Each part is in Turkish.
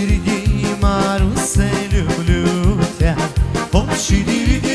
Дірі, Марусе, люблю тя, очі дірі.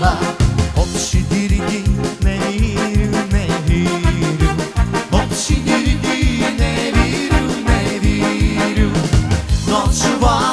yola Hop şidirdi mevirim mevirim Hop şidirdi nevirim mevirim Noçu var.